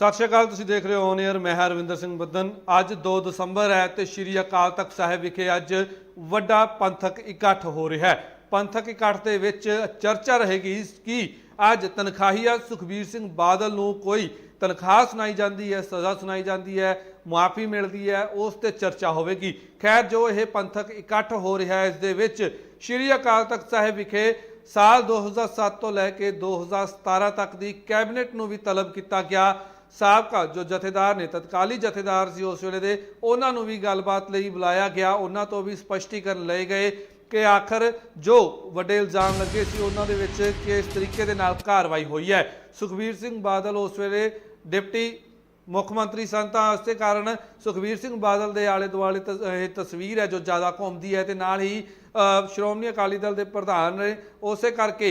ਸਤਿ ਸ਼੍ਰੀ ਅਕਾਲ, ਤੁਸੀਂ ਦੇਖ ਰਹੇ ਹੋ ਔਨ 에ਅਰ ਮੈਂ ਹਰਵਿੰਦਰ ਸਿੰਘ ਬੱਦਨ। ਅੱਜ 2 ਦਸੰਬਰ ਹੈ ਤੇ ਸ਼੍ਰੀ ਅਕਾਲ ਤਖਤ ਸਾਹਿਬ ਵਿਖੇ ਅੱਜ ਵੱਡਾ ਪੰਥਕ ਇਕੱਠ ਹੋ ਰਿਹਾ ਹੈ। ਪੰਥਕ ਇਕੱਠ ਦੇ ਵਿੱਚ ਚਰਚਾ ਰਹੇਗੀ ਕਿ ਅੱਜ ਤਨਖਾਹੀਆ ਸੁਖਬੀਰ ਸਿੰਘ ਬਾਦਲ ਨੂੰ ਕੋਈ ਤਨਖਾਹ ਸੁਣਾਈ ਜਾਂਦੀ ਹੈ, ਸਜ਼ਾ ਸੁਣਾਈ ਜਾਂਦੀ ਹੈ, ਮੁਆਫੀ ਮਿਲਦੀ ਹੈ, ਉਸ ਤੇ ਚਰਚਾ ਹੋਵੇਗੀ। ਖੈਰ, ਜੋ ਇਹ ਪੰਥਕ ਇਕੱਠ ਹੋ ਰਿਹਾ ਹੈ, ਇਸ ਦੇ ਵਿੱਚ ਸ਼੍ਰੀ ਅਕਾਲ ਤਖਤ ਸਾਹਿਬ ਵਿਖੇ ਸਾਲ 2007 ਤੋਂ ਲੈ ਕੇ 2017 ਤੱਕ ਦੀ ਕੈਬਨਿਟ ਨੂੰ ਵੀ ਤਲਬ ਕੀਤਾ ਗਿਆ। ਸਾਬਕਾ ਜੋ ਜਥੇਦਾਰ ਨੇ, ਤਤਕਾਲੀ ਜਥੇਦਾਰ ਸੀ ਉਸ ਵੇਲੇ ਦੇ, ਉਹਨਾਂ ਨੂੰ ਵੀ ਗੱਲਬਾਤ ਲਈ ਬੁਲਾਇਆ ਗਿਆ। ਉਹਨਾਂ ਤੋਂ ਵੀ ਸਪਸ਼ਟੀਕਰਨ ਲਏ ਗਏ ਕਿ ਆਖਰ ਜੋ ਵੱਡੇ ਇਲਜ਼ਾਮ ਲੱਗੇ ਸੀ, ਉਹਨਾਂ ਦੇ ਵਿੱਚ ਕਿਸ ਤਰੀਕੇ ਦੇ ਨਾਲ ਕਾਰਵਾਈ ਹੋਈ ਹੈ। ਸੁਖਬੀਰ ਸਿੰਘ ਬਾਦਲ ਉਸ ਵੇਲੇ ਡਿਪਟੀ ਮੁੱਖ ਮੰਤਰੀ ਸਨ ਤਾਂ ਇਸੇ ਕਾਰਨ ਸੁਖਬੀਰ ਸਿੰਘ ਬਾਦਲ ਦੇ ਆਲੇ ਦੁਆਲੇ ਤਸ- ਇਹ ਤਸਵੀਰ ਹੈ ਜੋ ਜ਼ਿਆਦਾ ਘੁੰਮਦੀ ਹੈ ਤੇ ਨਾਲ ਹੀ ਸ਼੍ਰੋਮਣੀ ਅਕਾਲੀ ਦਲ ਦੇ ਪ੍ਰਧਾਨ ਨੇ ਉਸੇ ਕਰਕੇ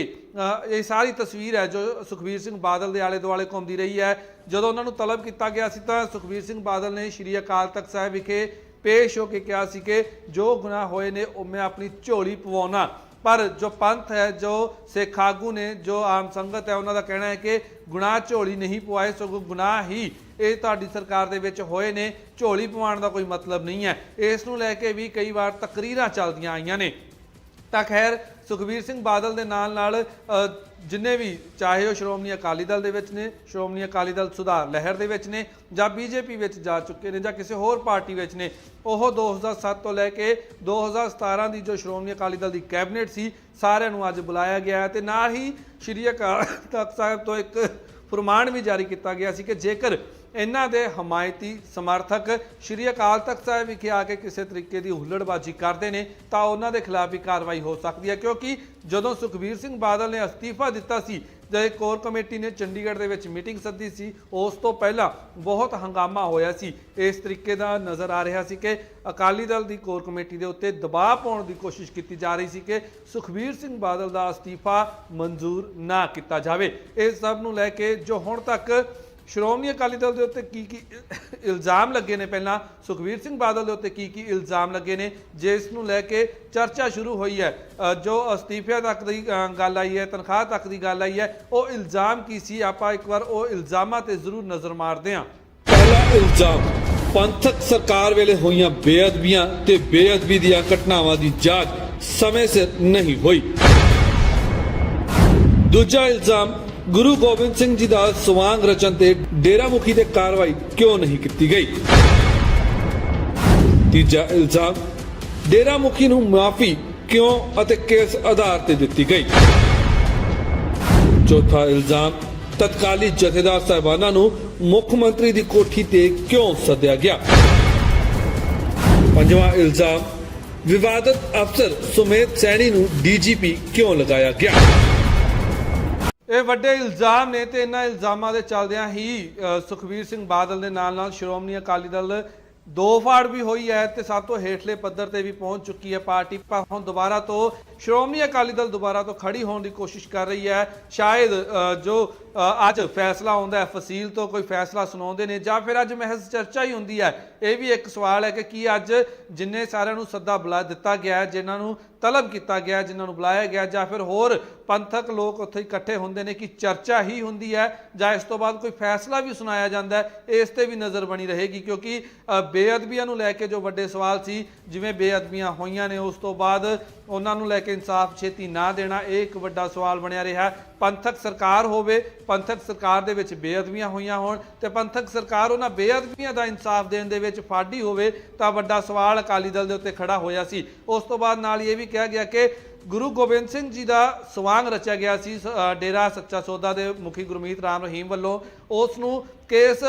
ਇਹ ਸਾਰੀ ਤਸਵੀਰ ਹੈ ਜੋ ਸੁਖਬੀਰ ਸਿੰਘ ਬਾਦਲ ਦੇ ਆਲੇ ਦੁਆਲੇ ਘੁੰਮਦੀ ਰਹੀ ਹੈ। ਜਦੋਂ ਉਹਨਾਂ ਨੂੰ ਤਲਬ ਕੀਤਾ ਗਿਆ ਸੀ ਤਾਂ ਸੁਖਬੀਰ ਸਿੰਘ ਬਾਦਲ ਨੇ ਸ਼੍ਰੀ ਅਕਾਲ ਤਖਤ ਸਾਹਿਬ ਵਿਖੇ ਪੇਸ਼ ਹੋ ਕੇ ਕਿਹਾ ਸੀ ਕਿ ਜੋ ਗੁਨਾਹ ਹੋਏ ਨੇ, ਉਹ ਮੈਂ ਆਪਣੀ ਝੋਲੀ ਪਵਾਉਣਾ। ਪਰ ਜੋ ਪੰਥ ਹੈ, ਜੋ ਸਿੱਖ ਆਗੂ ਨੇ, ਜੋ ਆਮ ਸੰਗਤ ਹੈ, ਉਹਨਾਂ ਦਾ ਕਹਿਣਾ ਹੈ ਕਿ ਗੁਨਾਹ ਝੋਲੀ ਨਹੀਂ ਪਵਾਏ, ਸਗੋਂ ਗੁਨਾਹ ਹੀ ਇਹ ਤੁਹਾਡੀ ਸਰਕਾਰ ਦੇ ਵਿੱਚ ਹੋਏ ਨੇ। ਝੋਲੀ ਪਵਾਉਣ ਦਾ ਕੋਈ ਮਤਲਬ ਨਹੀਂ ਹੈ। ਇਸ ਨੂੰ ਲੈ ਕੇ ਵੀ ਕਈ ਵਾਰ ਤਕਰੀਰਾਂ ਚੱਲਦੀਆਂ ਆਈਆਂ ਨੇ। ਤਾਂ ਖੈਰ ਸੁਖਬੀਰ ਸਿੰਘ ਬਾਦਲ ਦੇ ਨਾਲ ਨਾਲ ਜਿੰਨੇ ਵੀ ਚਾਹੇ ਉਹ ਸ਼੍ਰੋਮਣੀ ਅਕਾਲੀ ਦਲ ਦੇ ਵਿੱਚ ਨੇ, ਸ਼੍ਰੋਮਣੀ ਅਕਾਲੀ ਦਲ ਸੁਧਾਰ ਲਹਿਰ ਦੇ ਵਿੱਚ ਨੇ ਜਾਂ ਬੀਜੇਪੀ ਵਿੱਚ ਜਾ ਚੁੱਕੇ ਨੇ ਜਾਂ ਕਿਸੇ ਹੋਰ ਪਾਰਟੀ ਵਿੱਚ ਨੇ, ਉਹ 2007 ਤੋਂ ਲੈ ਕੇ 2017 ਦੀ ਜੋ ਸ਼੍ਰੋਮਣੀ ਅਕਾਲੀ ਦਲ ਦੀ ਕੈਬਨਿਟ ਸੀ, ਸਾਰਿਆਂ ਨੂੰ ਅੱਜ ਬੁਲਾਇਆ ਗਿਆ ਹੈ ਤੇ ਨਾਲ ਹੀ ਸ਼੍ਰੀ ਅਕਾਲ ਤਖਤ ਸਾਹਿਬ ਤੋਂ ਇੱਕ ਫਰਮਾਨ ਵੀ ਜਾਰੀ ਕੀਤਾ ਗਿਆ ਸੀ ਕਿ ਜੇਕਰ ਇਹਨਾਂ ਦੇ ਹਮਾਇਤੀ ਸਮਰਥਕ ਸ਼੍ਰੀ ਅਕਾਲ ਤਖਤ ਸਾਹਿਬ ਵਿਖੇ ਆ ਕੇ ਕਿਸੇ ਤਰੀਕੇ ਦੀ ਹੁੱਲੜਬਾਜ਼ੀ ਕਰਦੇ ਨੇ ਤਾਂ ਉਹਨਾਂ ਦੇ ਖਿਲਾਫ ਵੀ ਕਾਰਵਾਈ ਹੋ ਸਕਦੀ ਹੈ, ਕਿਉਂਕਿ ਜਦੋਂ ਸੁਖਬੀਰ ਸਿੰਘ ਬਾਦਲ ਨੇ ਅਸਤੀਫਾ ਦਿੱਤਾ ਸੀ, ਜਦ ਕੋਰ ਕਮੇਟੀ ਨੇ ਚੰਡੀਗੜ੍ਹ ਦੇ ਵਿੱਚ ਮੀਟਿੰਗ ਸੱਦੀ ਸੀ, ਉਸ ਤੋਂ ਪਹਿਲਾਂ ਬਹੁਤ ਹੰਗਾਮਾ ਹੋਇਆ ਸੀ। ਇਸ ਤਰੀਕੇ ਦਾ ਨਜ਼ਰ ਆ ਰਿਹਾ ਸੀ ਕਿ ਅਕਾਲੀ ਦਲ ਦੀ ਕੋਰ ਕਮੇਟੀ ਦੇ ਉੱਤੇ ਦਬਾਅ ਪਾਉਣ ਦੀ ਕੋਸ਼ਿਸ਼ ਕੀਤੀ ਜਾ ਰਹੀ ਸੀ ਕਿ ਸੁਖਬੀਰ ਸਿੰਘ ਬਾਦਲ ਦਾ ਅਸਤੀਫਾ ਮਨਜ਼ੂਰ ਨਾ ਕੀਤਾ ਜਾਵੇ। ਇਹ ਸਭ ਨੂੰ ਲੈ ਕੇ ਜੋ ਹੁਣ ਤੱਕ ਸ਼੍ਰੋਮਣੀ ਅਕਾਲੀ ਦਲ ਦੇ ਉੱਤੇ ਕੀ ਕੀ ਇਲਜ਼ਾਮ ਲੱਗੇ ਨੇ? ਪਹਿਲਾਂ ਸੁਖਬੀਰ ਸਿੰਘ ਬਾਦਲ ਦੇ ਉੱਤੇ ਕੀ ਕੀ ਇਲਜ਼ਾਮ ਲੱਗੇ ਨੇ? ਜਿਸ ਨੂੰ ਲੈ ਕੇ ਚਰਚਾ ਸ਼ੁਰੂ ਹੋਈ ਹੈ ਜੋ ਅਸਤੀਫਿਆਂ ਤੱਕ ਦੀ ਗੱਲ ਆਈ ਹੈ, ਤਨਖਾਹ ਤੱਕ ਦੀ ਗੱਲ ਆਈ ਹੈ, ਉਹ ਇਲਜ਼ਾਮ ਕੀ ਸੀ? ਆਪਾਂ ਇੱਕ ਵਾਰ ਉਹ ਇਲਜ਼ਾਮਾਂ ਤੇ ਜ਼ਰੂਰ ਨਜ਼ਰ ਮਾਰਦੇ ਹਾਂ। ਪਹਿਲਾ ਇਲਜ਼ਾਮ, ਪੰਥਕ ਸਰਕਾਰ ਵੇਲੇ ਹੋਈਆਂ ਬੇਅਦਬੀਆਂ ਤੇ ਬੇਅਦਬੀ ਦੀਆਂ ਘਟਨਾਵਾਂ ਦੀ ਜਾਂਚ ਸਮੇਂ ਸਿਰ ਨਹੀਂ ਹੋਈ। ਦੂਜਾ ਇਲਜ਼ਾਮ ਗੁਰੂ ਗੋਬਿੰਦ ਸਿੰਘ ਜੀ ਦਾ ਸਵਾਂਗ ਰਚਨ ਤੇ ਡੇਰਾ ਮੁਖੀ ਤੇ ਕਾਰਵਾਈ ਕਿਉਂ ਨਹੀਂ ਕੀਤੀ ਗਈ? ਤੀਜਾ ਇਲਜ਼ਾਮ ਡੇਰਾ ਮੁਖੀ ਨੂੰ ਮਾਫੀ ਕਿਉਂ ਅਤੇ ਕਿਸ ਆਧਾਰ ਤੇ ਦਿੱਤੀ ਗਈ? ਚੌਥਾ ਇਲਜ਼ਾਮ, ਤਤਕਾਲੀ ਜਥੇਦਾਰ ਸਾਹਿਬਾਨਾਂ ਨੂੰ ਮੁੱਖ ਮੰਤਰੀ ਦੀ ਕੋਠੀ ਤੇ ਕਿਉਂ ਸੱਦਿਆ ਗਿਆ? ਪੰਜਵਾਂ ਇਲਜ਼ਾਮ, ਵਿਵਾਦਤ ਅਫਸਰ ਸੁਮੇਧ ਸੈਣੀ ਨੂੰ ਡੀਜੀਪੀ ਕਿਉਂ ਲਗਾਇਆ ਗਿਆ? ਇਹ ਵੱਡੇ ਇਲਜ਼ਾਮ ਨੇ ਤੇ ਇਹਨਾਂ ਇਲਜ਼ਾਮਾਂ ਦੇ ਚੱਲਦਿਆਂ ਹੀ ਅ, ਸੁਖਬੀਰ ਸਿੰਘ ਬਾਦਲ ਦੇ ਨਾਲ ਨਾਲ ਸ਼੍ਰੋਮਣੀ ਅਕਾਲੀ ਦਲ ਦੋ ਫਾੜ ਵੀ ਹੋਈ ਹੈ ਤੇ ਸਭ ਤੋਂ ਹੇਠਲੇ ਪੱਧਰ ਤੇ ਵੀ ਪਹੁੰਚ ਚੁੱਕੀ ਹੈ ਪਾਰਟੀ। ਪਰ ਹੁਣ ਦੁਬਾਰਾ ਤੋਂ ਸ਼੍ਰੋਮਣੀ ਅਕਾਲੀ ਦਲ ਦੁਬਾਰਾ ਤੋਂ ਖੜੀ ਹੋਣ ਦੀ ਕੋਸ਼ਿਸ਼ ਕਰ ਰਹੀ ਹੈ। ਸ਼ਾਇਦ ਜੋ ਅੱਜ ਫੈਸਲਾ ਆਉਂਦਾ ਹੈ, ਫਸੀਲ ਤੋਂ ਕੋਈ ਫੈਸਲਾ ਸੁਣਾਉਂਦੇ ਨੇ ਜਾਂ ਫਿਰ ਅੱਜ ਮਹਿਜ਼ ਚਰਚਾ ਹੀ ਹੁੰਦੀ ਹੈ। ਇਹ ਵੀ ਇੱਕ ਸਵਾਲ ਹੈ ਕਿ ਕੀ ਅੱਜ ਜਿੰਨੇ ਸਾਰਿਆਂ ਨੂੰ ਸੱਦਾ ਬੁਲਾ ਦਿੱਤਾ ਗਿਆ ਹੈ, ਜਿਨ੍ਹਾਂ ਨੂੰ ਤਲਬ ਕੀਤਾ ਗਿਆ ਜਿਨ੍ਹਾਂ ਨੂੰ ਬੁਲਾਇਆ ਗਿਆ ਜਾਂ ਫਿਰ ਹੋਰ ਪੰਥਕ ਲੋਕ ਉੱਥੇ ਇਕੱਠੇ ਹੁੰਦੇ ਨੇ ਕਿ ਚਰਚਾ ਹੀ ਹੁੰਦੀ ਹੈ ਜਾਂ ਇਸ ਤੋਂ ਬਾਅਦ ਕੋਈ ਫੈਸਲਾ ਵੀ ਸੁਣਾਇਆ ਜਾਂਦਾ ਹੈ, ਇਸ ਤੇ ਵੀ ਨਜ਼ਰ ਬਣੀ ਰਹੇਗੀ ਕਿਉਂਕਿ ਬੇਅਦਬੀਆਂ ਨੂੰ ਲੈ ਕੇ ਜੋ ਵੱਡੇ ਸਵਾਲ ਸੀ, ਜਿਵੇਂ ਬੇਅਦਬੀਆਂ ਹੋਈਆਂ ਨੇ, ਉਸ ਤੋਂ ਬਾਅਦ ਉਹਨਾਂ ਨੂੰ ਲੈ ਕੇ ਇਨਸਾਫ ਛੇਤੀ ਨਾ ਦੇਣਾ, ਇਹ ਇੱਕ ਵੱਡਾ ਸਵਾਲ ਬਣਿਆ ਰਿਹਾ। ਪੰਥਕ ਸਰਕਾਰ ਹੋਵੇ, ਪੰਥਕ ਸਰਕਾਰ ਦੇ ਵਿੱਚ ਬੇਅਦਬੀਆਂ ਹੋਈਆਂ ਹੋਣ ਤੇ ਪੰਥਕ ਸਰਕਾਰ ਉਹਨਾਂ ਬੇਅਦਬੀਆਂ ਦਾ ਇਨਸਾਫ ਦੇਣ ਦੇ ਵਿੱਚ ਫਾਡੀ ਹੋਵੇ, ਤਾਂ ਵੱਡਾ ਸਵਾਲ ਅਕਾਲੀ ਦਲ ਦੇ ਉੱਤੇ ਖੜਾ ਹੋਇਆ ਸੀ। ਉਸ ਤੋਂ ਬਾਅਦ ਨਾਲ ਇਹ ਵੀ ਕਿਹਾ ਗਿਆ ਕਿ ਗੁਰੂ ਗੋਬਿੰਦ ਸਿੰਘ ਜੀ ਦਾ ਸਵਾਂਗ ਰਚਿਆ ਗਿਆ ਸੀ, ਸ- ਡੇਰਾ ਸੱਚਾ ਸੌਦਾ ਦੇ ਮੁਖੀ ਗੁਰਮੀਤ ਰਾਮ ਰਹੀਮ ਵੱਲੋਂ। ਉਸ ਨੂੰ ਕੇਸ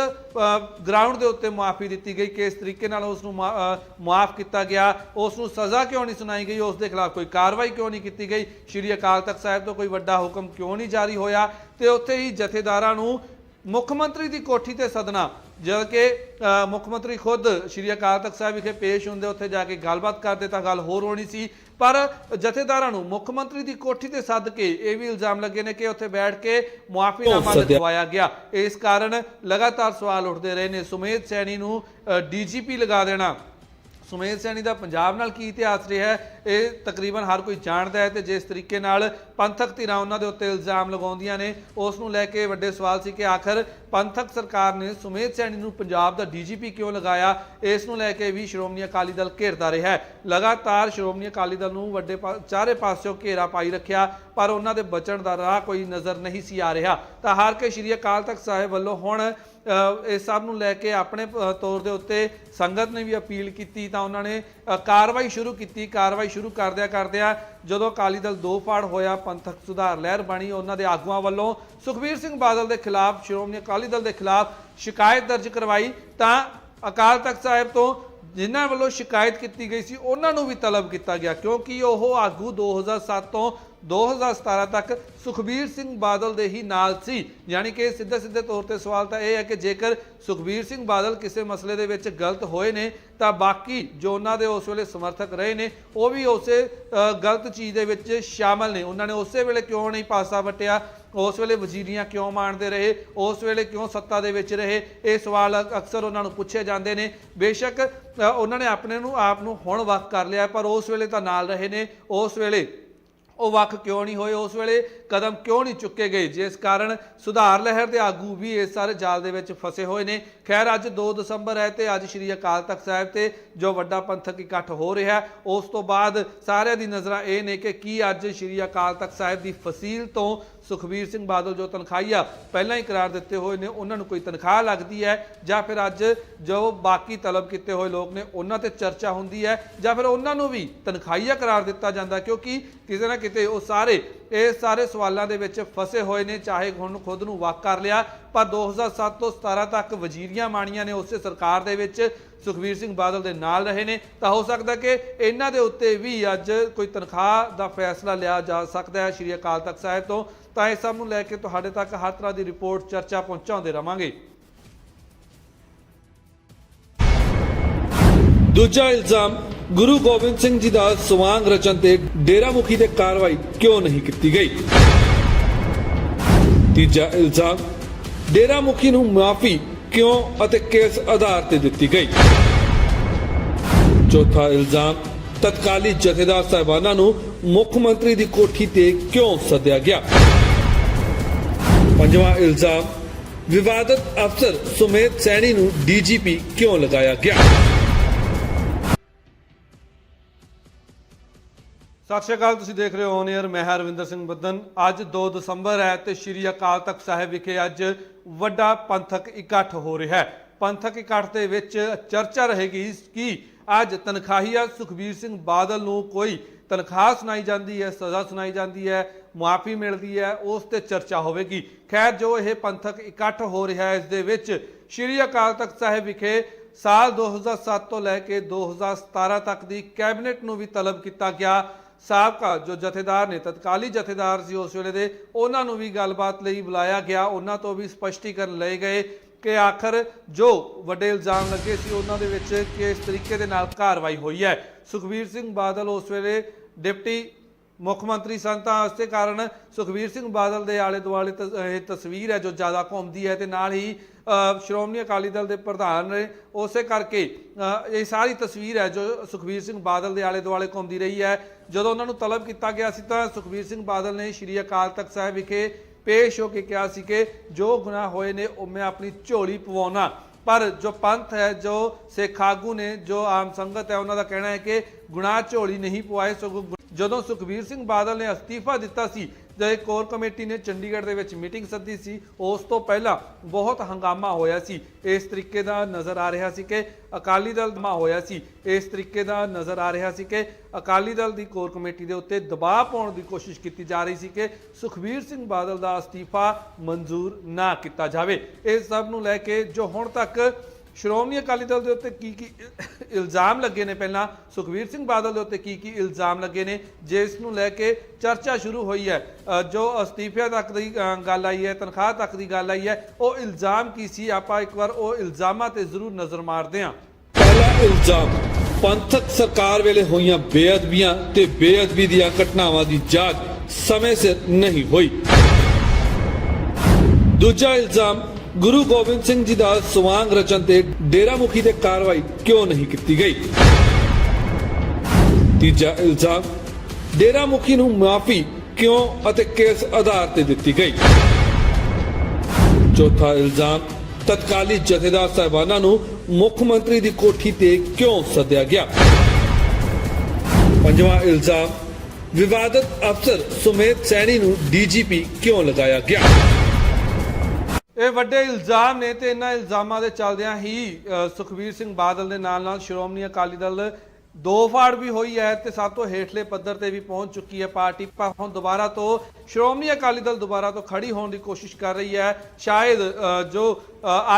ਗਰਾਊਂਡ ਦੇ ਉੱਤੇ ਮੁਆਫੀ ਦਿੱਤੀ ਗਈ। ਕਿਸ ਤਰੀਕੇ ਨਾਲ ਉਸ ਨੂੰ ਮਾਫ ਕੀਤਾ ਗਿਆ ਉਸ ਨੂੰ ਸਜ਼ਾ ਕਿਉਂ ਨਹੀਂ ਸੁਣਾਈ ਗਈ? ਉਸ ਦੇ ਖਿਲਾਫ ਕੋਈ ਕਾਰਵਾਈ ਕਿਉਂ ਨਹੀਂ ਕੀਤੀ ਗਈ? ਸ਼੍ਰੀ ਅਕਾਲ ਤਖਤ ਸਾਹਿਬ ਤੋਂ ਕੋਈ ਵੱਡਾ ਹੁਕਮ ਕਿਉਂ ਨਹੀਂ ਜਾਰੀ ਹੋਇਆ? ਤੇ ਉੱਥੇ ਹੀ ਜਥੇਦਾਰਾਂ ਨੂੰ ਮੁੱਖ ਮੰਤਰੀ ਦੀ ਕੋਠੀ ਤੇ ਸਦਨਾ ਜਦ ਕਿ ਮੁੱਖ ਮੰਤਰੀ ਖੁਦ ਸ਼੍ਰੀ ਅਕਾਲ ਤਖਤ ਸਾਹਿਬ ਵਿਖੇ ਪੇਸ਼ ਹੁੰਦੇ ਉੱਥੇ ਜਾ ਕੇ ਗੱਲਬਾਤ ਕਰਦੇ ਤਾਂ ਗੱਲ ਹੋਰ ਹੋਣੀ ਸੀ। ਪਰ ਜਥੇਦਾਰਾਂ ਨੂੰ ਮੁੱਖ ਮੰਤਰੀ ਦੀ ਕੋਠੀ ਤੇ ਸੱਦ ਕੇ ਇਹ ਵੀ ਇਲਜ਼ਾਮ ਲੱਗੇ ਨੇ ਕਿ ਉੱਥੇ ਬੈਠ ਕੇ ਮੁਆਫੀਨਾਮਾ ਸੱਦਿਆ। ਲਿਖਵਾਇਆ ਗਿਆ। ਇਸ ਕਾਰਨ ਲਗਾਤਾਰ ਸਵਾਲ ਉੱਠਦੇ ਰਹੇ ਨੇ। ਸੁਮੇਧ ਸੈਣੀ ਨੂੰ ਡੀਜੀਪੀ ਲਗਾ ਦੇਣਾ। ਸੁਮੇਧ ਸੈਣੀ ਦਾ ਪੰਜਾਬ ਨਾਲ ਕੀ ਇਤਿਹਾਸ ਰਿਹਾ ਹੈ? ਇਹ ਤਕਰੀਬਨ ਹਰ ਕੋਈ ਜਾਣਦਾ ਹੈ ਤੇ ਜਿਸ ਤਰੀਕੇ ਨਾਲ ਪੰਥਕ ਧਿਰਾਂ ਉਹਨਾਂ ਦੇ ਉੱਤੇ ਇਲਜ਼ਾਮ ਲਗਾਉਂਦੀਆਂ ਨੇ, ਉਸ ਨੂੰ ਲੈ ਕੇ ਵੱਡੇ ਸਵਾਲ ਸੀ ਕਿ ਆਖਰ ਪੰਥਕ ਸਰਕਾਰ ਨੇ ਸੁਮੇਧ ਸੈਣੀ ਨੂੰ ਪੰਜਾਬ ਦਾ ਡੀਜੀਪੀ ਕਿਉਂ ਲਗਾਇਆ? ਇਸ ਨੂੰ ਲੈ ਕੇ ਵੀ ਸ਼੍ਰੋਮਣੀ ਅਕਾਲੀ ਦਲ ਘੇਰਦਾ ਰਿਹਾ ਹੈ। ਲਗਾਤਾਰ ਸ਼੍ਰੋਮਣੀ ਅਕਾਲੀ ਦਲ ਨੂੰ ਵੱਡੇ ਪਾ- ਚਾਰੇ ਪਾਸਿਓਂ ਘੇਰਾ ਪਾਈ ਰੱਖਿਆ, ਪਰ ਉਹਨਾਂ ਦੇ ਬਚਣ ਦਾ ਰਾਹ ਕੋਈ ਨਜ਼ਰ ਨਹੀਂ ਸੀ ਆ ਰਿਹਾ। ਤਾਂ ਹਾਰ ਕੇ ਸ਼੍ਰੀ ਅਕਾਲ ਤਖਤ ਸਾਹਿਬ ਵੱਲੋਂ ਹੁਣ ਇਸ ਸਭ ਨੂੰ ਲੈ ਕੇ ਆਪਣੇ ਤੌਰ ਦੇ ਉੱਤੇ ਸੰਗਤ ਨੇ ਵੀ ਅਪੀਲ ਕੀਤੀ ਤਾਂ ਉਹਨਾਂ ਨੇ ਕਾਰਵਾਈ ਸ਼ੁਰੂ ਕੀਤੀ, ਕਾਰਵਾਈ ਸ਼ੁਰੂ ਕਰਦਿਆਂ ਕਰਦਿਆਂ ਜਦੋਂ ਅਕਾਲੀ ਦਲ ਦੋ ਫਾੜ ਹੋਇਆ, ਪੰਥਕ ਸੁਧਾਰ ਲਹਿਰ ਬਣੀ, ਉਹਨਾਂ ਦੇ ਆਗੂਆਂ ਵੱਲੋਂ ਸੁਖਬੀਰ ਸਿੰਘ ਬਾਦਲ ਦੇ ਖਿਲਾਫ, ਸ਼੍ਰੋਮਣੀ ਅਕਾਲੀ ਦਲ ਦੇ ਖਿਲਾਫ ਸ਼ਿਕਾਇਤ ਦਰਜ ਕਰਵਾਈ ਤਾਂ ਅਕਾਲ ਤਖਤ ਸਾਹਿਬ ਤੋਂ ਜਿਨ੍ਹਾਂ ਵੱਲੋਂ ਸ਼ਿਕਾਇਤ ਕੀਤੀ ਗਈ ਸੀ, ਉਹਨਾਂ ਨੂੰ ਵੀ ਤਲਬ ਕੀਤਾ ਗਿਆ ਕਿਉਂਕਿ ਉਹ ਆਗੂ 2007 ਤੋਂ 2017 ਤੱਕ ਸੁਖਬੀਰ ਸਿੰਘ ਬਾਦਲ ਦੇ ਹੀ ਨਾਲ ਸੀ। ਯਾਨੀ ਕਿ ਸਿੱਧੇ ਸਿੱਧੇ ਤੌਰ ਤੇ ਸਵਾਲ ਤਾਂ ਇਹ ਹੈ ਕਿ ਜੇਕਰ ਸੁਖਬੀਰ ਸਿੰਘ ਬਾਦਲ ਕਿਸੇ ਮਸਲੇ ਦੇ ਵਿੱਚ ਗਲਤ ਹੋਏ ਨੇ, ਤਾਂ ਬਾਕੀ ਜੋ ਉਹਨਾਂ ਦੇ ਉਸ ਵੇਲੇ ਸਮਰਥਕ ਰਹੇ ਨੇ, ਉਹ ਵੀ ਉਸੇ ਗਲਤ ਚੀਜ਼ ਦੇ ਵਿੱਚ ਸ਼ਾਮਲ ਨੇ। ਉਹਨਾਂ ਨੇ ਉਸੇ ਵੇਲੇ ਕਿਉਂ ਨਹੀਂ ਪਾਸਾ ਵਟਿਆ? ਉਸ ਵੇਲੇ ਵਜ਼ੀਰੀਆਂ ਕਿਉਂ ਮਾਣਦੇ ਰਹੇ? ਉਸ ਵੇਲੇ ਕਿਉਂ ਸੱਤਾ ਦੇ ਵਿੱਚ ਰਹੇ? ਇਹ ਸਵਾਲ ਅਕਸਰ ਉਹਨਾਂ ਨੂੰ ਪੁੱਛੇ ਜਾਂਦੇ ਨੇ। ਬੇਸ਼ੱਕ ਉਹਨਾਂ ਨੇ ਆਪਣੇ ਨੂੰ, ਆਪ ਨੂੰ ਹੁਣ ਵੱਖ ਕਰ ਲਿਆ, ਪਰ ਉਸ ਵੇਲੇ ਤਾਂ ਨਾਲ ਰਹੇ ਨੇ। ਉਸ ਵੇਲੇ ਉਹ ਵੱਖ ਕਿਉਂ ਨਹੀਂ ਹੋਏ? ਉਸ ਵੇਲੇ ਕਦਮ ਕਿਉਂ ਨਹੀਂ ਚੁੱਕੇ ਗਏ? ਜਿਸ ਕਾਰਨ ਸੁਧਾਰ ਲਹਿਰ ਦੇ ਆਗੂ ਵੀ ਇਸ ਸਾਰੇ ਜਾਲ ਦੇ ਵਿੱਚ ਫਸੇ ਹੋਏ ਨੇ। ਖੈਰ, ਅੱਜ 2 ਦਸੰਬਰ ਹੈ ਤੇ ਅੱਜ ਸ੍ਰੀ ਅਕਾਲ ਤਖਤ ਸਾਹਿਬ ਤੇ ਜੋ ਵੱਡਾ ਪੰਥਕ ਇਕੱਠ ਹੋ ਰਿਹਾ, ਉਸ ਤੋਂ ਬਾਅਦ ਸਾਰਿਆਂ ਦੀ ਨਜ਼ਰਾਂ ਇਹ ਨੇ ਕਿ ਕੀ ਅੱਜ ਸ੍ਰੀ ਅਕਾਲ ਤਖਤ ਸਾਹਿਬ ਦੀ ਫਸੀਲ ਤੋਂ ਸੁਖਬੀਰ ਸਿੰਘ ਬਾਦਲ ਜੋ ਤਨਖਾਹੀਆ ਪਹਿਲਾਂ ਹੀ ਕਰਾਰ ਦਿੱਤੇ ਹੋਏ ਨੇ, ਉਹਨਾਂ ਨੂੰ ਕੋਈ ਤਨਖਾਹ ਲੱਗਦੀ ਹੈ ਜਾਂ ਫਿਰ ਅੱਜ ਜੋ ਬਾਕੀ ਤਲਬ ਕੀਤੇ ਹੋਏ ਲੋਕ ਨੇ, ਉਹਨਾਂ ਤੇ ਚਰਚਾ ਹੁੰਦੀ ਹੈ ਜਾਂ ਫਿਰ ਉਹਨਾਂ ਨੂੰ ਵੀ ਤਨਖਾਹੀਆ ਕਰਾਰ ਦਿੱਤਾ ਜਾਂਦਾ, ਕਿਉਂਕਿ ਕਿਸੇ ਨਾ ਕਿਤੇ ਉਹ ਸਾਰੇ, ਇਹ ਸਾਰੇ ਸਵਾਲਾਂ ਦੇ ਵਿੱਚ ਫਸੇ ਹੋਏ ਨੇ, ਚਾਹੇ ਹੁਣ ਖੁਦ ਨੂੰ ਵਾਕ ਕਰ ਲਿਆ ਪਰ 2007 ਤੋਂ 17 ਤੱਕ ਵਜ਼ੀਰੀਆਂ ਮਾਣੀਆਂ ਨੇ ਉਸੇ ਸਰਕਾਰ ਦੇ ਵਿੱਚ, ਸੁਖਬੀਰ ਸਿੰਘ ਬਾਦਲ ਦੇ ਨਾਲ ਰਹੇ ਨੇ। ਤਾਂ ਹੋ ਸਕਦਾ ਕਿ ਇਹਨਾਂ ਦੇ ਉੱਤੇ ਵੀ ਅੱਜ ਕੋਈ ਤਨਖਾਹ ਦਾ ਫੈਸਲਾ ਲਿਆ ਜਾ ਸਕਦਾ ਹੈ ਸ਼੍ਰੀ ਅਕਾਲ ਤਖਤ ਸਾਹਿਬ ਤੋਂ। ਤਾਂ ਇਸ ਸਭ ਨੂੰ ਲੈ ਕੇ ਤੁਹਾਡੇ ਤੱਕ ਹਰ ਤਰ੍ਹਾਂ ਦੀ ਰਿਪੋਰਟ ਚਰਚਾ ਪਹੁੰਚਾਉਂਦੇ ਰਵਾਂਗੇ। ਦੂਜਾ ਇਲਜ਼ਾਮ, ਗੁਰੂ ਗੋਬਿੰਦ ਸਿੰਘ ਜੀ ਦਾ ਸਵਾਂਗ ਰਚਨ ਤੇ ਡੇਰਾ ਮੁਖੀ ਤੇ ਕਾਰਵਾਈ ਕਿਉਂ ਨਹੀਂ ਕੀਤੀ ਗਈ? ਤੀਜਾ ਇਲਜ਼ਾਮ ਡੇਰਾ ਮੁਖੀ ਨੂੰ ਮਾਫੀ ਕਿਉਂ ਅਤੇ ਕਿਸ ਆਧਾਰ ਤੇ ਦਿੱਤੀ ਗਈ? ਚੌਥਾ ਇਲਜ਼ਾਮ, ਤਤਕਾਲੀ ਜਥੇਦਾਰ ਸਾਹਿਬਾਨਾਂ ਨੂੰ ਮੁੱਖ ਮੰਤਰੀ ਦੀ ਕੋਠੀ ਤੇ ਕਿਉਂ ਸੱਦਿਆ ਗਿਆ? ਪੰਜਵਾਂ ਇਲਜ਼ਾਮ, ਵਿਵਾਦਤ ਅਫਸਰ ਸੁਮੇਧ ਸੈਣੀ ਨੂੰ ਡੀਜੀਪੀ ਕਿਉਂ ਲਗਾਇਆ ਗਿਆ? ਸਤਿ ਸ਼੍ਰੀ ਅਕਾਲ, ਤੁਸੀਂ ਦੇਖ ਰਹੇ ਹੋ ਔਨ 에ਅਰ ਮੈਂ ਹਾਂ ਰਵਿੰਦਰ ਸਿੰਘ ਬੱਦਨ। ਅੱਜ 2 ਦਸੰਬਰ ਹੈ ਤੇ ਸ਼੍ਰੀ ਅਕਾਲ ਤਖਤ ਸਾਹਿਬ ਵਿਖੇ ਅੱਜ ਵੱਡਾ ਪੰਥਕ ਇਕੱਠ ਹੋ ਰਿਹਾ ਹੈ। ਪੰਥਕ ਇਕੱਠ ਦੇ ਵਿੱਚ ਚਰਚਾ ਰਹੇਗੀ ਕਿ ਅੱਜ ਤਨਖਾਹੀਆ ਸੁਖਬੀਰ ਸਿੰਘ ਬਾਦਲ ਨੂੰ ਕੋਈ ਤਨਖਾਹ ਸੁਣਾਈ ਜਾਂਦੀ ਹੈ, ਸਜ਼ਾ ਸੁਣਾਈ ਜਾਂਦੀ ਹੈ, ਮੁਆਫੀ ਮਿਲਦੀ ਹੈ, ਉਸ ਤੇ ਚਰਚਾ ਹੋਵੇਗੀ। ਖੈਰ, ਜੋ ਇਹ ਪੰਥਕ ਇਕੱਠ ਹੋ ਰਿਹਾ ਹੈ, ਇਸ ਦੇ ਵਿੱਚ ਸ਼੍ਰੀ ਅਕਾਲ ਤਖਤ ਸਾਹਿਬ ਵਿਖੇ ਸਾਲ 2007 ਤੋਂ ਲੈ ਕੇ 2017 ਤੱਕ ਦੀ ਕੈਬਨਿਟ ਨੂੰ ਵੀ ਤਲਬ ਕੀਤਾ ਗਿਆ। ਸਾਬਕਾ ਜੋ ਜਥੇਦਾਰ ਨੇ, ਤਤਕਾਲੀ ਜਥੇਦਾਰ ਸੀ ਉਸ ਵੇਲੇ ਦੇ, ਉਹਨਾਂ ਨੂੰ ਵੀ ਗੱਲਬਾਤ ਲਈ ਬੁਲਾਇਆ ਗਿਆ। ਉਹਨਾਂ ਤੋਂ ਵੀ ਸਪਸ਼ਟੀਕਰਨ ਲਏ ਗਏ ਕਿ ਆਖਰ ਜੋ ਵੱਡੇ ਇਲਜ਼ਾਮ ਲੱਗੇ ਸੀ, ਉਹਨਾਂ ਦੇ ਵਿੱਚ ਕਿਸ ਤਰੀਕੇ ਦੇ ਨਾਲ ਕਾਰਵਾਈ ਹੋਈ ਹੈ। ਸੁਖਬੀਰ ਸਿੰਘ ਬਾਦਲ ਉਸ ਵੇਲੇ ਡਿਪਟੀ ਮੁੱਖ ਮੰਤਰੀ ਸਨ, ਤਾਂ ਇਸੇ ਕਾਰਨ ਸੁਖਬੀਰ ਸਿੰਘ ਬਾਦਲ ਦੇ ਆਲੇ ਦੁਆਲੇ ਤਸ- ਇਹ ਤਸਵੀਰ ਹੈ ਜੋ ਜ਼ਿਆਦਾ ਘੁੰਮਦੀ ਹੈ ਤੇ ਨਾਲ ਹੀ ਸ਼੍ਰੋਮਣੀ ਅਕਾਲੀ ਦਲ ਦੇ ਪ੍ਰਧਾਨ ਨੇ ਉਸੇ ਕਰਕੇ ਇਹ ਸਾਰੀ ਤਸਵੀਰ ਹੈ ਜੋ ਸੁਖਬੀਰ ਸਿੰਘ ਬਾਦਲ ਦੇ ਆਲੇ ਦੁਆਲੇ ਘੁੰਮਦੀ ਰਹੀ ਹੈ। ਜਦੋਂ ਉਹਨਾਂ ਨੂੰ ਤਲਬ ਕੀਤਾ ਗਿਆ ਸੀ ਤਾਂ ਸੁਖਬੀਰ ਸਿੰਘ ਬਾਦਲ ਨੇ ਸ਼੍ਰੀ ਅਕਾਲ ਤਖਤ ਸਾਹਿਬ ਵਿਖੇ ਪੇਸ਼ ਹੋ ਕੇ ਕਿਹਾ ਸੀ ਕਿ ਜੋ ਗੁਨਾਹ ਹੋਏ ਨੇ ਉਹ ਮੈਂ ਆਪਣੀ ਝੋਲੀ ਪਵਾਉਣਾ। ਪਰ ਜੋ ਪੰਥ ਹੈ, ਜੋ ਸਿੱਖ ਆਗੂ ਨੇ, ਜੋ ਆਮ ਸੰਗਤ ਹੈ, ਉਹਨਾਂ ਦਾ ਕਹਿਣਾ ਹੈ ਕਿ ਗੁਨਾਹ ਝੋਲੀ ਨਹੀਂ ਪਵਾਏ ਸਗੋਂ ਜਦੋਂ ਸੁਖਬੀਰ ਸਿੰਘ ਬਾਦਲ ਨੇ ਅਸਤੀਫਾ ਦਿੱਤਾ ਸੀ ਜਦ ਕੋਰ ਕਮੇਟੀ ਨੇ ਚੰਡੀਗੜ੍ਹ ਦੇ ਵਿੱਚ ਮੀਟਿੰਗ ਸੱਦੀ ਸੀ। ਉਸ ਤੋਂ ਪਹਿਲਾਂ ਬਹੁਤ ਹੰਗਾਮਾ ਹੋਇਆ ਸੀ। ਇਸ ਤਰੀਕੇ ਦਾ ਨਜ਼ਰ ਆ ਰਿਹਾ ਸੀ ਕਿ ਅਕਾਲੀ ਦਲ ਮਾ ਹੋਇਆ ਸੀ। ਇਸ ਤਰੀਕੇ ਦਾ ਨਜ਼ਰ ਆ ਰਿਹਾ ਸੀ ਕਿ ਅਕਾਲੀ ਦਲ ਦੀ ਕੋਰ ਕਮੇਟੀ ਦੇ ਉੱਤੇ ਦਬਾਅ ਪਾਉਣ ਦੀ ਕੋਸ਼ਿਸ਼ ਕੀਤੀ ਜਾ ਰਹੀ ਸੀ ਕਿ ਸੁਖਬੀਰ ਸਿੰਘ ਬਾਦਲ ਦਾ ਅਸਤੀਫਾ ਮਨਜ਼ੂਰ ਨਾ ਕੀਤਾ ਜਾਵੇ। ਇਹ ਸਭ ਨੂੰ ਲੈ ਕੇ ਜੋ ਹੁਣ ਤੱਕ ਸ਼੍ਰੋਮਣੀ ਅਕਾਲੀ ਦਲ ਦੇ ਉੱਤੇ ਕੀ ਕੀ ਇਲਜ਼ਾਮ ਲੱਗੇ ਨੇ? ਪਹਿਲਾਂ ਸੁਖਬੀਰ ਸਿੰਘ ਬਾਦਲ ਦੇ ਉੱਤੇ ਕੀ ਕੀ ਇਲਜ਼ਾਮ ਲੱਗੇ ਨੇ? ਜਿਸ ਨੂੰ ਲੈ ਕੇ ਚਰਚਾ ਸ਼ੁਰੂ ਹੋਈ ਹੈ। ਜੋ ਅਸਤੀਫਿਆਂ ਤੱਕ ਦੀ ਗੱਲ ਆਈ ਹੈ, ਤਨਖਾਹ ਤੱਕ ਦੀ ਗੱਲ ਆਈ ਹੈ, ਉਹ ਇਲਜ਼ਾਮ ਕੀ ਸੀ? ਆਪਾਂ ਇੱਕ ਵਾਰ ਉਹ ਇਲਜ਼ਾਮਾਂ ਤੇ ਜ਼ਰੂਰ ਨਜ਼ਰ ਮਾਰਦੇ ਹਾਂ। ਪਹਿਲਾ ਇਲਜ਼ਾਮ, ਪੰਥਕ ਸਰਕਾਰ ਵੇਲੇ ਹੋਈਆਂ ਬੇਅਦਬੀਆਂ ਤੇ ਬੇਅਦਬੀ ਦੀਆਂ ਘਟਨਾਵਾਂ ਦੀ ਜਾਂਚ ਸਮੇਂ ਸਿਰ ਨਹੀਂ ਹੋਈ। ਦੂਜਾ ਇਲਜ਼ਾਮ ਗੁਰੂ ਗੋਬਿੰਦ ਸਿੰਘ ਜੀ ਦਾ ਸਵਾਂਗ ਰਚਨ ਤੇ ਡੇਰਾ ਮੁਖੀ ਤੇ ਕਾਰਵਾਈ ਕਿਉਂ ਨਹੀਂ ਕੀਤੀ ਗਈ? ਤੀਜਾ ਇਲਜ਼ਾਮ ਡੇਰਾ ਮੁਖੀ ਨੂੰ ਮਾਫੀ ਕਿਉਂ ਅਤੇ ਕਿਸ ਆਧਾਰ ਤੇ ਦਿੱਤੀ ਗਈ? ਚੌਥਾ ਇਲਜ਼ਾਮ, ਤਤਕਾਲੀ ਜਥੇਦਾਰ ਸਾਹਿਬਾਨਾਂ ਨੂੰ ਮੁੱਖ ਮੰਤਰੀ ਦੀ ਕੋਠੀ ਤੇ ਕਿਉਂ ਸੱਦਿਆ ਗਿਆ? ਪੰਜਵਾਂ ਇਲਜ਼ਾਮ, ਵਿਵਾਦਤ ਅਫਸਰ ਸੁਮੇਧ ਸੈਣੀ ਨੂੰ ਡੀਜੀਪੀ ਕਿਉਂ ਲਗਾਇਆ ਗਿਆ? ਇਹ ਵੱਡੇ ਇਲਜ਼ਾਮ ਨੇ ਤੇ ਇਹਨਾਂ ਇਲਜ਼ਾਮਾਂ ਦੇ ਚੱਲਦਿਆਂ ਹੀ ਅ, ਸੁਖਬੀਰ ਸਿੰਘ ਬਾਦਲ ਦੇ ਨਾਲ ਨਾਲ ਸ਼੍ਰੋਮਣੀ ਅਕਾਲੀ ਦਲ ਦੋ ਫਾੜ ਵੀ ਹੋਈ ਹੈ ਤੇ ਸਭ ਤੋਂ ਹੇਠਲੇ ਪੱਧਰ ਤੇ ਵੀ ਪਹੁੰਚ ਚੁੱਕੀ ਹੈ ਪਾਰਟੀ। ਪਰ ਹੁਣ ਦੁਬਾਰਾ ਤੋਂ ਸ਼੍ਰੋਮਣੀ ਅਕਾਲੀ ਦਲ ਦੁਬਾਰਾ ਤੋਂ ਖੜੀ ਹੋਣ ਦੀ ਕੋਸ਼ਿਸ਼ ਕਰ ਰਹੀ ਹੈ। ਸ਼ਾਇਦ ਜੋ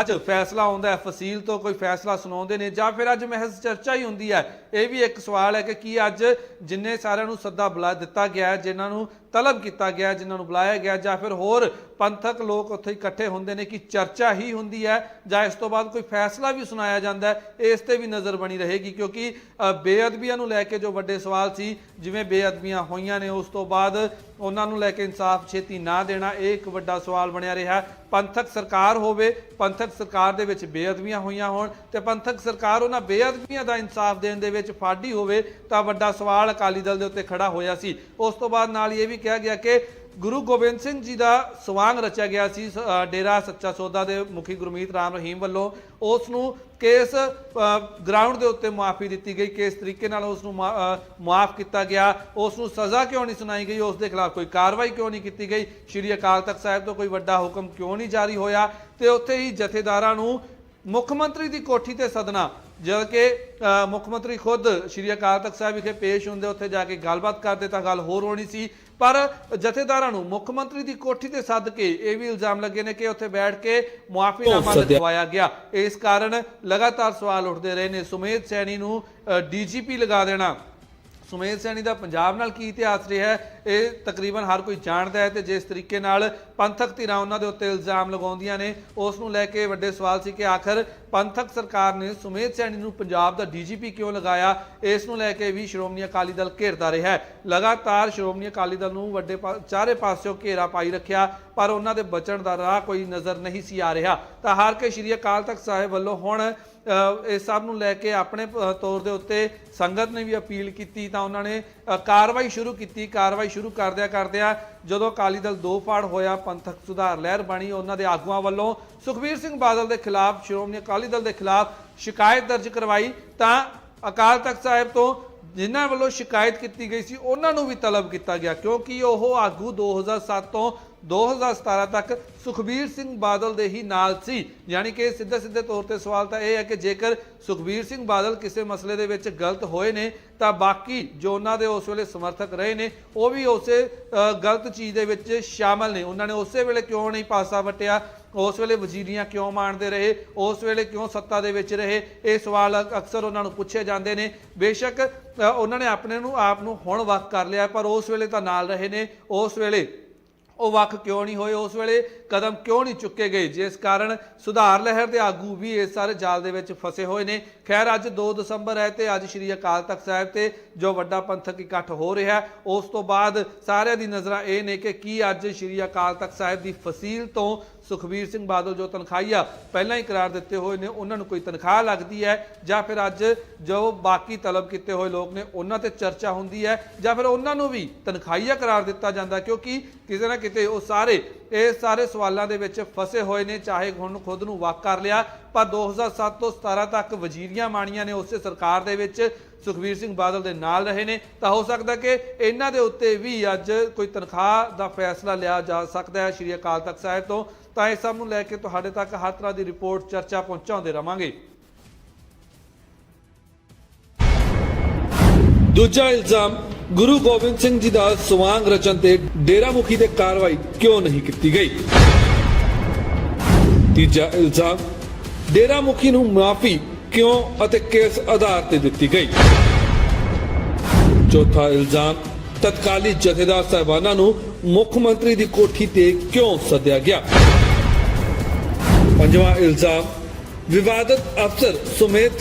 ਅੱਜ ਫੈਸਲਾ ਆਉਂਦਾ ਹੈ ਫਸੀਲ ਤੋਂ ਕੋਈ ਫੈਸਲਾ ਸੁਣਾਉਂਦੇ ਨੇ ਜਾਂ ਫਿਰ ਅੱਜ ਮਹਿਜ਼ ਚਰਚਾ ਹੀ ਹੁੰਦੀ ਹੈ। ਇਹ ਵੀ ਇੱਕ ਸਵਾਲ ਹੈ ਕਿ ਕੀ ਅੱਜ ਜਿੰਨੇ ਸਾਰਿਆਂ ਨੂੰ ਸੱਦਾ ਬੁਲਾ ਦਿੱਤਾ ਗਿਆ ਹੈ ਜਿਨ੍ਹਾਂ ਨੂੰ ਤਲਬ ਕੀਤਾ ਗਿਆ, ਜਿਨ੍ਹਾਂ ਨੂੰ ਬੁਲਾਇਆ ਗਿਆ, ਜਾਂ ਫਿਰ ਹੋਰ ਪੰਥਕ ਲੋਕ ਉੱਥੇ ਇਕੱਠੇ ਹੁੰਦੇ ਨੇ ਕਿ ਚਰਚਾ ਹੀ ਹੁੰਦੀ ਹੈ, ਜਾਂ ਇਸ ਤੋਂ ਬਾਅਦ ਕੋਈ ਫੈਸਲਾ ਵੀ ਸੁਣਾਇਆ ਜਾਂਦਾ ਹੈ, ਇਸ ਤੇ ਵੀ ਨਜ਼ਰ ਬਣੀ ਰਹੇਗੀ, ਕਿਉਂਕਿ ਬੇਅਦਬੀਆਂ ਨੂੰ ਲੈ ਕੇ ਜੋ ਵੱਡੇ ਸਵਾਲ ਸੀ, ਜਿਵੇਂ ਬੇਅਦਬੀਆਂ ਹੋਈਆਂ ਨੇ, ਉਸ ਤੋਂ ਬਾਅਦ ਉਹਨਾਂ ਨੂੰ ਲੈ ਕੇ ਇਨਸਾਫ ਛੇਤੀ ਨਾ ਦੇਣਾ, ਇਹ ਇੱਕ ਵੱਡਾ ਸਵਾਲ ਬਣਿਆ ਰਿਹਾ। ਪੰਥਕ ਸਰਕਾਰ ਹੋਵੇ, ਪੰਥਕ ਸਰਕਾਰ ਦੇ ਵਿੱਚ ਬੇਅਦਬੀਆਂ ਹੋਈਆਂ ਹੋਣ ਤੇ ਪੰਥਕ ਸਰਕਾਰ ਉਹਨਾਂ ਬੇਅਦਬੀਆਂ ਦਾ ਇਨਸਾਫ ਦੇਣ ਦੇ ਵਿੱਚ ਫਾਡੀ ਹੋਵੇ, ਤਾਂ ਵੱਡਾ ਸਵਾਲ ਅਕਾਲੀ ਦਲ ਦੇ ਉੱਤੇ ਖੜਾ ਹੋਇਆ ਸੀ। ਉਸ ਤੋਂ ਬਾਅਦ ਨਾਲ ਇਹ ਵੀ ਕਿਹਾ ਗਿਆ ਕਿ ਗੁਰੂ ਗੋਬਿੰਦ ਸਿੰਘ ਜੀ ਦਾ ਸਵਾਂਗ ਰਚਿਆ ਗਿਆ ਸੀ ਡੇਰਾ ਸੱਚਾ ਸੌਦਾ ਦੇ ਮੁਖੀ ਗੁਰਮੀਤ ਰਾਮ ਰਹੀਮ ਵੱਲੋਂ। ਉਸ ਨੂੰ ਕੇਸ ਗਰਾਊਂਡ ਦੇ ਉੱਤੇ ਮਾਫੀ ਦਿੱਤੀ ਗਈ। ਕਿਸ ਤਰੀਕੇ ਨਾਲ ਉਸ ਨੂੰ ਮਾਫ ਕੀਤਾ ਗਿਆ, ਉਸ ਨੂੰ ਸਜ਼ਾ ਕਿਉਂ ਨਹੀਂ ਸੁਣਾਈ ਗਈ, ਉਸ ਦੇ ਖਿਲਾਫ ਕੋਈ ਕਾਰਵਾਈ ਕਿਉਂ ਨਹੀਂ ਕੀਤੀ ਗਈ? ਸ਼੍ਰੀ ਅਕਾਲ ਤਖਤ ਸਾਹਿਬ ਤੋਂ ਕੋਈ ਵੱਡਾ ਹੁਕਮ ਕਿਉਂ ਨਹੀਂ ਜਾਰੀ ਹੋਇਆ? ਤੇ ਉੱਥੇ ਹੀ ਜਥੇਦਾਰਾਂ ਨੂੰ ਮੁੱਖ ਮੰਤਰੀ ਦੀ ਕੋਠੀ ਤੇ ਸਦਨਾ ਜਦ ਕਿ ਮੁੱਖ ਮੰਤਰੀ ਖੁਦ ਸ਼੍ਰੀ ਅਕਾਲ ਤਖਤ ਸਾਹਿਬ ਵਿਖੇ ਪੇਸ਼ ਹੁੰਦੇ, ਉੱਥੇ ਜਾ ਕੇ ਗੱਲਬਾਤ ਕਰਦੇ ਤਾਂ ਗੱਲ ਹੋਰ ਹੋਣੀ ਸੀ। ਪਰ ਜਥੇਦਾਰਾਂ ਨੂੰ ਮੁੱਖ ਮੰਤਰੀ ਦੀ ਕੋਠੀ ਤੇ ਸੱਦ ਕੇ ਇਹ ਵੀ ਇਲਜ਼ਾਮ ਲੱਗੇ ਨੇ ਕਿ ਉੱਥੇ ਬੈਠ ਕੇ ਮੁਆਫੀਨਾਮਾ। ਲਿਖਵਾਇਆ ਗਿਆ। ਇਸ ਕਾਰਨ ਲਗਾਤਾਰ ਸਵਾਲ ਉੱਠਦੇ ਰਹੇ ਨੇ। ਸੁਮੇਧ ਸੈਣੀ ਨੂੰ ਡੀਜੀਪੀ ਲਗਾ ਦੇਣਾ। ਸੁਮੇਧ ਸੈਣੀ ਦਾ ਪੰਜਾਬ ਨਾਲ ਕੀ ਇਤਿਹਾਸ ਰਿਹਾ ਹੈ? ਇਹ ਤਕਰੀਬਨ ਹਰ ਕੋਈ ਜਾਣਦਾ ਹੈ ਤੇ ਜਿਸ ਤਰੀਕੇ ਨਾਲ ਪੰਥਕ ਧਿਰਾਂ ਉਹਨਾਂ ਦੇ ਉੱਤੇ ਇਲਜ਼ਾਮ ਲਗਾਉਂਦੀਆਂ ਨੇ, ਉਸ ਨੂੰ ਲੈ ਕੇ ਵੱਡੇ ਸਵਾਲ ਸੀ ਕਿ ਆਖਰ ਪੰਥਕ ਸਰਕਾਰ ਨੇ ਸੁਮੇਧ ਸੈਣੀ ਨੂੰ ਪੰਜਾਬ ਦਾ ਡੀਜੀਪੀ ਕਿਉਂ ਲਗਾਇਆ? ਇਸ ਨੂੰ ਲੈ ਕੇ ਵੀ ਸ਼੍ਰੋਮਣੀ ਅਕਾਲੀ ਦਲ ਘੇਰਦਾ ਰਿਹਾ ਹੈ। ਲਗਾਤਾਰ ਸ਼੍ਰੋਮਣੀ ਅਕਾਲੀ ਦਲ ਨੂੰ ਵੱਡੇ ਪਾ- ਚਾਰੇ ਪਾਸਿਓਂ ਘੇਰਾ ਪਾਈ ਰੱਖਿਆ, ਪਰ ਉਹਨਾਂ ਦੇ ਬਚਣ ਦਾ ਰਾਹ ਕੋਈ ਨਜ਼ਰ ਨਹੀਂ ਸੀ ਆ ਰਿਹਾ। ਤਾਂ ਹਾਰ ਕੇ ਸ਼੍ਰੀ ਅਕਾਲ ਤਖਤ ਸਾਹਿਬ ਵੱਲੋਂ ਹੁਣ ਇਹ ਸਭ ਨੂੰ ਲੈ ਕੇ ਆਪਣੇ ਤੌਰ ਦੇ ਉੱਤੇ ਸੰਗਤ ਨੇ ਵੀ ਅਪੀਲ ਕੀਤੀ, ਤਾਂ ਉਹਨਾਂ ਨੇ ਕਾਰਵਾਈ ਸ਼ੁਰੂ ਕੀਤੀ। ਕਾਰਵਾਈ ਸ਼ੁਰੂ ਕਰਦਿਆਂ ਕਰਦਿਆਂ ਜਦੋਂ ਅਕਾਲੀ ਦਲ ਦੋ ਫਾੜ ਹੋਇਆ, ਪੰਥਕ ਸੁਧਾਰ ਲਹਿਰ ਬਣੀ, ਉਹਨਾਂ ਦੇ ਆਗੂਆਂ ਵੱਲੋਂ ਸੁਖਬੀਰ ਸਿੰਘ ਬਾਦਲ ਦੇ ਖਿਲਾਫ, ਸ਼੍ਰੋਮਣੀ ਅਕਾਲੀ ਦਲ ਦੇ ਖਿਲਾਫ ਸ਼ਿਕਾਇਤ ਦਰਜ ਕਰਵਾਈ, ਤਾਂ ਅਕਾਲ ਤਖਤ ਸਾਹਿਬ ਤੋਂ ਜਿਨ੍ਹਾਂ ਵੱਲੋਂ ਸ਼ਿਕਾਇਤ ਕੀਤੀ ਗਈ ਸੀ, ਉਹਨਾਂ ਨੂੰ ਵੀ ਤਲਬ ਕੀਤਾ ਗਿਆ, ਕਿਉਂਕਿ ਉਹ ਆਗੂ 2007 ਤੋਂ 2017 ਤੱਕ ਸੁਖਬੀਰ ਸਿੰਘ ਬਾਦਲ ਦੇ ਹੀ ਨਾਲ ਸੀ। ਯਾਨੀ ਕਿ ਸਿੱਧੇ ਸਿੱਧੇ ਤੌਰ ਤੇ ਸਵਾਲ ਤਾਂ ਇਹ ਹੈ ਕਿ ਜੇਕਰ ਸੁਖਬੀਰ ਸਿੰਘ ਬਾਦਲ ਕਿਸੇ ਮਸਲੇ ਦੇ ਵਿੱਚ ਗਲਤ ਹੋਏ ਨੇ, ਤਾਂ ਬਾਕੀ ਜੋ ਉਹਨਾਂ ਦੇ ਉਸ ਵੇਲੇ ਸਮਰਥਕ ਰਹੇ ਨੇ, ਉਹ ਵੀ ਉਸੇ ਗਲਤ ਚੀਜ਼ ਦੇ ਵਿੱਚ ਸ਼ਾਮਲ ਨੇ। ਉਹਨਾਂ ਨੇ ਉਸੇ ਵੇਲੇ ਕਿਉਂ ਨਹੀਂ ਪਾਸਾ ਵਟਿਆ? ਉਸ ਵੇਲੇ ਵਜ਼ੀਰੀਆਂ ਕਿਉਂ ਮਾਣਦੇ ਰਹੇ? ਉਸ ਵੇਲੇ ਕਿਉਂ ਸੱਤਾ ਦੇ ਵਿੱਚ ਰਹੇ? ਇਹ ਸਵਾਲ ਅਕਸਰ ਉਹਨਾਂ ਨੂੰ ਪੁੱਛੇ ਜਾਂਦੇ ਨੇ। ਬੇਸ਼ੱਕ ਉਹਨਾਂ ਨੇ ਆਪਣੇ ਨੂੰ, ਆਪ ਨੂੰ ਹੁਣ ਵੱਖ ਕਰ ਲਿਆ, ਪਰ ਉਸ ਵੇਲੇ ਤਾਂ ਨਾਲ ਰਹੇ ਨੇ। ਉਸ ਵੇਲੇ ਉਹ ਵੱਖ ਕਿਉਂ ਨਹੀਂ ਹੋਏ? ਉਸ ਵੇਲੇ ਕਦਮ ਕਿਉਂ ਨਹੀਂ ਚੁੱਕੇ ਗਏ? ਜਿਸ ਕਾਰਨ ਸੁਧਾਰ ਲਹਿਰ ਦੇ ਆਗੂ ਵੀ ਇਸ ਸਾਰੇ ਜਾਲ ਦੇ ਵਿੱਚ ਫਸੇ ਹੋਏ ਨੇ। ਖੈਰ, ਅੱਜ 2 ਦਸੰਬਰ ਹੈ ਤੇ ਅੱਜ ਸ਼੍ਰੀ ਅਕਾਲ ਤਖਤ ਸਾਹਿਬ ਤੇ ਜੋ ਵੱਡਾ ਪੰਥਕ ਇਕੱਠ ਹੋ ਰਿਹਾ, ਉਸ ਤੋਂ ਬਾਅਦ ਸਾਰਿਆਂ ਦੀ ਨਜ਼ਰਾਂ ਇਹ ਨੇ ਕਿ ਕੀ ਅੱਜ ਸ਼੍ਰੀ ਅਕਾਲ ਤਖਤ ਸਾਹਿਬ ਦੀ ਫਸੀਲ ਤੋਂ ਸੁਖਬੀਰ ਸਿੰਘ ਬਾਦਲ ਜੋ ਤਨਖਾਹੀਆ ਪਹਿਲਾਂ ਹੀ ਕਰਾਰ ਦਿੱਤੇ ਹੋਏ ਨੇ, ਉਹਨਾਂ ਨੂੰ ਕੋਈ ਤਨਖਾਹ ਲੱਗਦੀ ਹੈ ਜਾਂ ਫਿਰ ਅੱਜ ਜੋ ਬਾਕੀ ਤਲਬ ਕੀਤੇ ਹੋਏ ਲੋਕ ਨੇ, ਉਹਨਾਂ ਤੇ ਚਰਚਾ ਹੁੰਦੀ ਹੈ ਜਾਂ ਫਿਰ ਉਹਨਾਂ ਨੂੰ ਵੀ ਤਨਖਾਹੀਆ ਕਰਾਰ ਦਿੱਤਾ ਜਾਂਦਾ ਕਿਉਂਕਿ ਕਿਸੇ ਨਾ ਕਿਤੇ ਉਹ ਸਾਰੇ, ਇਹ ਸਾਰੇ ਸਵਾਲਾਂ ਦੇ ਵਿੱਚ ਫਸੇ ਹੋਏ ਨੇ, ਚਾਹੇ ਹੁਣ ਖੁਦ ਨੂੰ ਵਾਕ ਕਰ ਲਿਆ, ਪਰ 2007 ਤੋਂ 17 ਤੱਕ ਵਜ਼ੀਰੀਆਂ ਮਾਣੀਆਂ ਨੇ ਉਸੇ ਸਰਕਾਰ ਦੇ ਵਿੱਚ, ਸੁਖਬੀਰ ਸਿੰਘ ਬਾਦਲ ਦੇ ਨਾਲ ਰਹੇ ਨੇ, ਤਾਂ ਹੋ ਸਕਦਾ ਕਿ ਇਹਨਾਂ ਦੇ ਉੱਤੇ ਵੀ ਅੱਜ ਕੋਈ ਤਨਖਾਹ ਦਾ ਫੈਸਲਾ ਲਿਆ ਜਾ ਸਕਦਾ ਹੈ, ਸ਼੍ਰੀ ਅਕਾਲ ਤਖਤ ਸਾਹਿਬ ਤੋਂ। ਤਾਂ ਇਹ ਸਭ ਨੂੰ ਲੈ ਕੇ ਤੁਹਾਡੇ ਤੱਕ ਹਰ ਤਰ੍ਹਾਂ ਦੀ ਰਿਪੋਰਟ, ਚਰਚਾ ਪਹੁੰਚਾਉਂਦੇ ਰਵਾਂਗੇ। ਦੂਜਾ ਇਲਜ਼ਾਮ, ਗੁਰੂ ਗੋਬਿੰਦ ਸਿੰਘ ਜੀ ਦਾ ਸਵਾਂਗ ਰਚਨ ਤੇ ਡੇਰਾ ਮੁਖੀ ਤੇ ਕਾਰਵਾਈ ਕਿਉਂ ਨਹੀਂ ਕੀਤੀ ਗਈ? ਤੀਜਾ ਇਲਜ਼ਾਮ ਡੇਰਾ ਮੁਖੀ ਨੂੰ ਮਾਫੀ ਕਿਉਂ ਅਤੇ ਕਿਸ ਆਧਾਰ ਤੇ ਦਿੱਤੀ ਗਈ? ਚੌਥਾ ਇਲਜ਼ਾਮ, ਤਤਕਾਲੀ ਜਥੇਦਾਰ ਸਾਹਿਬਾਨਾਂ ਨੂੰ ਮੁੱਖ ਮੰਤਰੀ ਦੀ ਕੋਠੀ ਤੇ ਕਿਉਂ ਸੱਦਿਆ ਗਿਆ? ਪੰਜਵਾਂ ਇਲਜ਼ਾਮ। ਵਿਵਾਦਤ ਅਫਸਰ ਸੁਮੇਧ